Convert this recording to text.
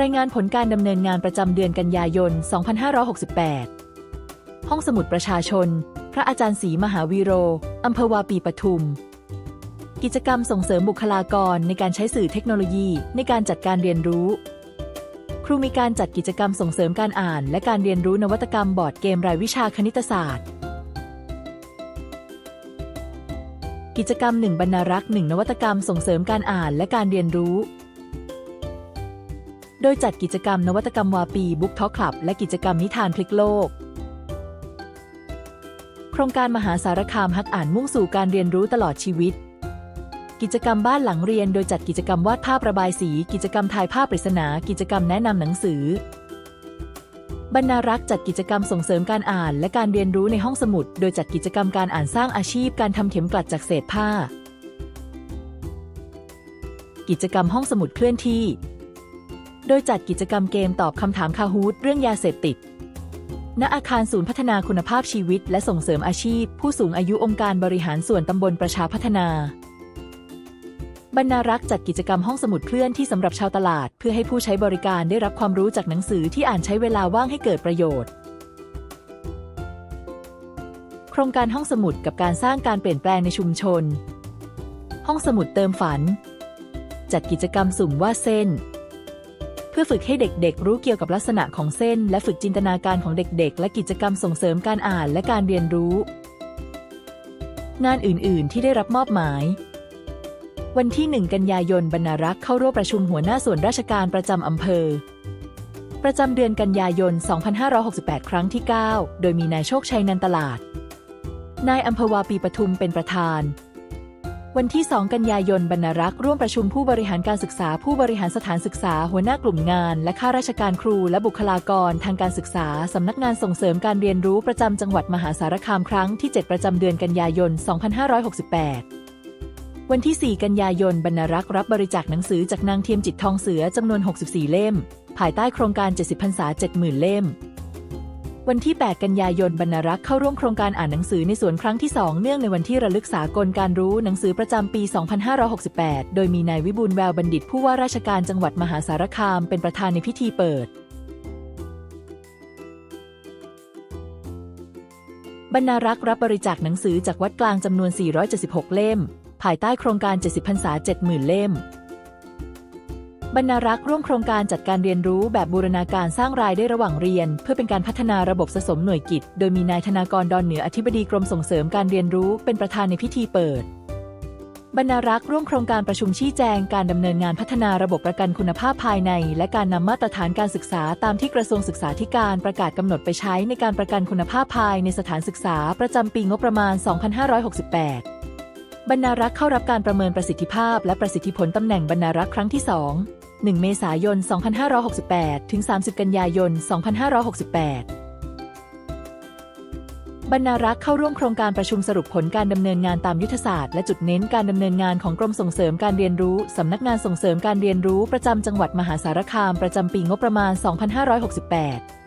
รายงานผลการดำเนินงานประจำเดือนกันยายน 2568 ห้องสมุดประชาชน พระอาจารย์ศรีมหาวีโร อำเภอวาปีปทุม กิจกรรมส่งเสริมบุคลากรในการใช้สื่อเทคโนโลยีในการจัดการเรียนรู้ ครูมีการจัดกิจกรรมส่งเสริมการอ่าน และการเรียนรู้นวัตกรรมบอร์ดเกมรายวิชาคณิตศาสตร์ กิจกรรมหนึ่งบรรณารักษ์หนึ่งนวัตกรรมส่งเสริมการอ่านและการเรียนรู้ โดยจัดกิจกรรมนวัตกรรมวาปีบุ๊กทอคลับ และกิจกรรมนิทานพลิกโลก โครงการมหาสารคามฮักอ่านมุ่งสู่การเรียนรู้ตลอดชีวิต กิจกรรมบ้านหลังเรียน โดยจัดกิจกรรมวาดภาพระบายสี กิจกรรมถ่ายภาพปริศนา กิจกรรมแนะนำหนังสือบรรณารักษ์จัดกิจกรรมส่งเสริมการอ่าน และการเรียนรู้ในห้องสมุด โดยจัดกิจกรรมการอ่านสร้างอาชีพการทำเข็มกลัดจากเศษผ้า กิจกรรมห้องสมุดเคลื่อนที่ โดยจัดกิจกรรมเกมตอบคำถามคาฮูดเรื่องยาเสพติด ณ อาคารศูนย์พัฒนาคุณภาพชีวิต และส่งเสริมอาชีพ ผู้สูงอายุองค์การบริหารส่วนตำบลประชาพัฒนา บรรณารักษ์จัดกิจกรรมห้องสมุดเคลื่อนที่สำหรับชาวตลาด เพื่อให้ผู้ใช้บริการได้รับความรู้จากหนังสือที่อ่านใช้เวลาว่างให้เกิดประโยชน์โครงการห้องสมุดกับการสร้างการเปลี่ยนแปลงในชุมชน ห้องสมุดเติมฝัน จัดกิจกรรมสุ่มวาดเส้น พื่อฝึกให้เด็กๆ รู้เกี่ยวกับลักษณะของเส้น และฝึกจินตนาการของเด็กๆ และกิจกรรมส่งเสริมการอ่านและการเรียนรู้ งานอื่นๆ ที่ได้รับมอบหมาย วันที่ 1 กันยายนบรรณารักษ์เข้าร่วมประชุมหัวหน้าส่วนราชการประจำอำเภอ ประจำเดือนกันยายน 2568 ครั้งที่ 9 โดยมีนายโชคชัยนันตลาด นายอำเภอวาปีปทุมเป็นประธาน วันที่ 2 กันยายนบรรณารักษ์ร่วมประชุมผู้บริหารการศึกษา ผู้บริหารสถานศึกษา หัวหน้ากลุ่มงาน และข้าราชการครู และบุคลากร ทางการศึกษา สำนักงานส่งเสริมการเรียนรู้ประจำจังหวัดมหาสารคามครั้งที่ 7 ประจำเดือนกันยายน 2568 วันที่ 4 กันยายนบรรณารักษ์รับบริจาคหนังสือจากนางเทียมจิตทองเสือจำนวน 64 เล่ม ภายใต้โครงการ 70พรรษา70,000 เล่ม วันที่ 8 กันยายนบรรณรักษ์เข้าร่วมโครงการอ่านหนังสือในสวนครั้งที่ 2 เนื่องในวันที่ระลึกสากลการรู้หนังสือประจำปี 2568 โดยมีนายวิบูลแววบัณฑิตผู้ว่าราชการจังหวัดมหาสารคามเป็นประธานในพิธีเปิดบรรณารักษ์รับบริจาคหนังสือจากวัดกลางจำนวน 476 เล่ม ภายใต้โครงการ 70พรรษา 70,000 เล่ม บรรณารักษ์ร่วมโครงการจัดการเรียนรู้แบบบูรณาการสร้างรายได้ระหว่างเรียน เพื่อเป็นการพัฒนาระบบสะสมหน่วยกิจ โดยมีนายธนากรดอนเหนืออธิบดีกรมส่งเสริมการเรียนรู้เป็นประธานในพิธีเปิด บรรณารักษ์ร่วมโครงการประชุมชี้แจงการดำเนินงานพัฒนาระบบประกันคุณภาพภายใน และการนำมาตรฐานการศึกษาตามที่กระทรวงศึกษาธิการประกาศกำหนดไปใช้ในการประกันคุณภาพภายในสถานศึกษาประจำปีงบประมาณ 2568 บรรณารักษ์เข้ารับการประเมินประสิทธิภาพ และประสิทธิผลตำแหน่งบรรณารักษ์ครั้งที่ 2 1 เมษายน 2568 ถึง 30 กันยายน 2568บรรณารักษ์เข้าร่วมโครงการประชุมสรุปผลการดำเนินงานตามยุทธศาสตร์และจุดเน้นการดำเนินงานของกรมส่งเสริมการเรียนรู้สำนักงานส่งเสริมการเรียนรู้ประจำจังหวัดมหาสารคามประจำปีงบประมาณ 2568